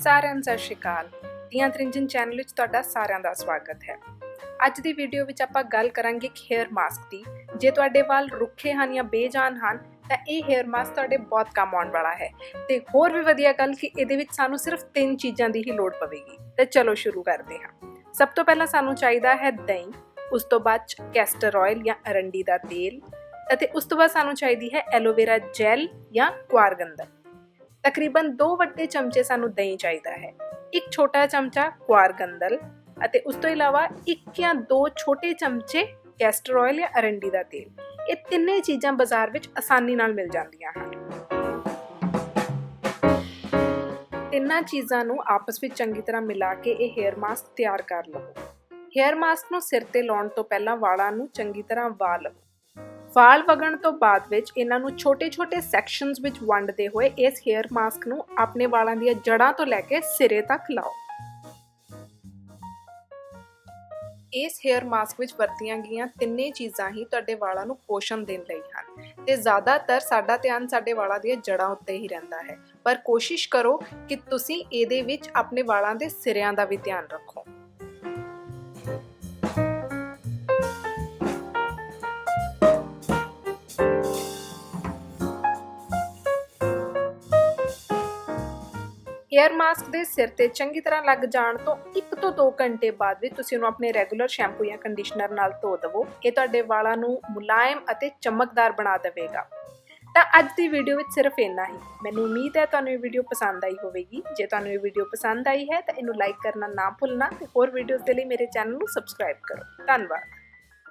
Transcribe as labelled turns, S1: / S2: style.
S1: ਸਾਰਿਆਂ ਨੂੰ ਸਤਿ ਸ਼੍ਰੀ ਅਕਾਲ। ਦੀਆਂ ਤ੍ਰਿੰਜਨ ਚੈਨਲ ਵਿੱਚ ਤੁਹਾਡਾ ਸਾਰਿਆਂ ਦਾ ਸਵਾਗਤ ਹੈ। ਅੱਜ ਦੀ ਵੀਡੀਓ ਵਿੱਚ ਆਪਾਂ ਗੱਲ ਕਰਾਂਗੇ ਇੱਕ ਹੇਅਰ ਮਾਸਕ ਦੀ। ਜੇ ਤੁਹਾਡੇ ਵਾਲ ਰੁੱਖੇ ਹਨ ਜਾਂ ਬੇਜਾਨ ਹਨ, ਤਾਂ ਇਹ ਹੇਅਰ ਮਾਸਕ ਤੁਹਾਡੇ ਬਹੁਤ ਕੰਮ ਆਉਣ ਵਾਲਾ ਹੈ। ਤੇ ਹੋਰ ਵੀ ਵਧੀਆ ਗੱਲ ਕਿ ਇਹਦੇ ਵਿੱਚ ਸਾਨੂੰ ਸਿਰਫ ਤਿੰਨ ਚੀਜ਼ਾਂ ਦੀ ਹੀ ਲੋੜ ਪਵੇਗੀ। ਤੇ ਚਲੋ ਸ਼ੁਰੂ ਕਰਦੇ ਹਾਂ। ਸਭ ਤੋਂ ਪਹਿਲਾਂ ਸਾਨੂੰ ਚਾਹੀਦਾ ਹੈ ਦਹੀਂ, ਉਸ ਤੋਂ ਬਾਅਦ 'ਚ ਕੈਸਟਰ ਆਇਲ ਜਾਂ ਅਰੰਡੀ ਦਾ ਤੇਲ, ਅਤੇ ਉਸ ਤੋਂ ਬਾਅਦ ਸਾਨੂੰ ਚਾਹੀਦੀ ਹੈ ਐਲੋਵੇਰਾ ਜੈਲ ਜਾਂ ਕੁਆਰਗੰਦਲ ਤਕਰੀਬਨ 2 ਵੱਡੇ ਚਮਚੇ ਸਾਨੂੰ ਦਹੀਂ ਚਾਹੀਦਾ ਹੈ। ਇੱਕ ਛੋਟਾ ਚਮਚਾ ਕੁਆਰਗੰਦਲ ਅਤੇ ਉਸ ਤੋਂ ਇਲਾਵਾ ਇੱਕ ਜਾਂ ਦੋ ਛੋਟੇ ਚਮਚੇ ਕੈਸਟਰ ਆਇਲ ਜਾਂ ਅਰੰਡੀ ਦਾ ਤੇਲ। ਇਹ ਤਿੰਨੇ ਚੀਜ਼ਾਂ ਬਾਜ਼ਾਰ ਵਿੱਚ ਆਸਾਨੀ ਨਾਲ ਮਿਲ ਜਾਂਦੀਆਂ ਹਨ। ਤਿੰਨਾਂ ਚੀਜ਼ਾਂ ਨੂੰ ਆਪਸ ਵਿੱਚ ਚੰਗੀ ਤਰ੍ਹਾਂ ਮਿਲਾ ਕੇ ਇਹ ਹੇਅਰ ਮਾਸਕ ਤਿਆਰ ਕਰ ਲਵੋ। ਹੇਅਰ ਮਾਸਕ ਨੂੰ ਸਿਰ ਤੇ ਲਾਉਣ ਤੋਂ ਪਹਿਲਾਂ ਵਾਲਾਂ ਨੂੰ ਚੰਗੀ ਤਰ੍ਹਾਂ ਵਾ ਲਵੋ ਵਾਲ ਵਗਣ ਤੋਂ ਬਾਅਦ ਵਿੱਚ ਇਹਨਾਂ ਨੂੰ ਛੋਟੇ-ਛੋਟੇ ਸੈਕਸ਼ਨਸ ਵਿੱਚ ਵੰਡਦੇ ਹੋਏ ਇਸ ਹੇਅਰ ਮਾਸਕ ਨੂੰ ਆਪਣੇ ਵਾਲਾਂ ਦੀਆਂ ਜੜ੍ਹਾਂ ਤੋਂ ਲੈ ਕੇ ਸਿਰੇ ਤੱਕ ਲਾਓ। ਇਸ ਹੇਅਰ ਮਾਸਕ ਵਿੱਚ ਵਰਤੀਆਂ ਗਈਆਂ ਤਿੰਨੇ ਚੀਜ਼ਾਂ ਹੀ ਤੁਹਾਡੇ ਵਾਲਾਂ ਨੂੰ ਪੋਸ਼ਣ ਦੇਣ ਲਈ ਹਨ ਤੇ ਜ਼ਿਆਦਾਤਰ ਸਾਡਾ ਧਿਆਨ ਸਾਡੇ ਵਾਲਾਂ ਦੀਆਂ ਜੜ੍ਹਾਂ ਉੱਤੇ ਹੀ ਰਹਿੰਦਾ ਹੈ। ਪਰ ਕੋਸ਼ਿਸ਼ ਕਰੋ ਕਿ ਤੁਸੀਂ ਇਹਦੇ ਵਿੱਚ ਆਪਣੇ ਵਾਲਾਂ ਦੇ ਸਿਰਿਆਂ ਦਾ ਵੀ ਧਿਆਨ ਰੱਖੋ। ਹੇਅਰ ਮਾਸਕ ਦੇ ਸਿਰ ਤੇ ਚੰਗੀ ਤਰ੍ਹਾਂ ਲੱਗ ਜਾਣ ਤੋਂ 1 ਤੋਂ 2 ਘੰਟੇ ਬਾਅਦ ਵੀ ਤੁਸੀਂ ਉਹਨੂੰ ਆਪਣੇ ਰੈਗੂਲਰ ਸ਼ੈਂਪੂ ਜਾਂ ਕੰਡੀਸ਼ਨਰ ਨਾਲ ਧੋ ਦਵੋ। ਇਹ ਤੁਹਾਡੇ ਵਾਲਾਂ ਨੂੰ ਮੁਲਾਇਮ ਅਤੇ ਚਮਕਦਾਰ ਬਣਾ ਦੇਵੇਗਾ। ਤਾਂ ਅੱਜ ਦੀ ਵੀਡੀਓ ਵਿੱਚ ਸਿਰਫ ਇੰਨਾ ਹੀ। ਮੈਨੂੰ ਉਮੀਦ ਹੈ ਤੁਹਾਨੂੰ ਇਹ ਵੀਡੀਓ ਪਸੰਦ ਆਈ ਹੋਵੇਗੀ। ਜੇ ਤੁਹਾਨੂੰ ਇਹ ਵੀਡੀਓ ਪਸੰਦ ਆਈ ਹੈ ਤਾਂ ਇਹਨੂੰ ਲਾਈਕ ਕਰਨਾ ਨਾ ਭੁੱਲਣਾ ਤੇ ਹੋਰ ਵੀਡੀਓਜ਼ ਦੇ ਲਈ ਮੇਰੇ ਚੈਨਲ ਨੂੰ ਸਬਸਕ੍ਰਾਈਬ ਕਰੋ। ਧੰਨਵਾਦ।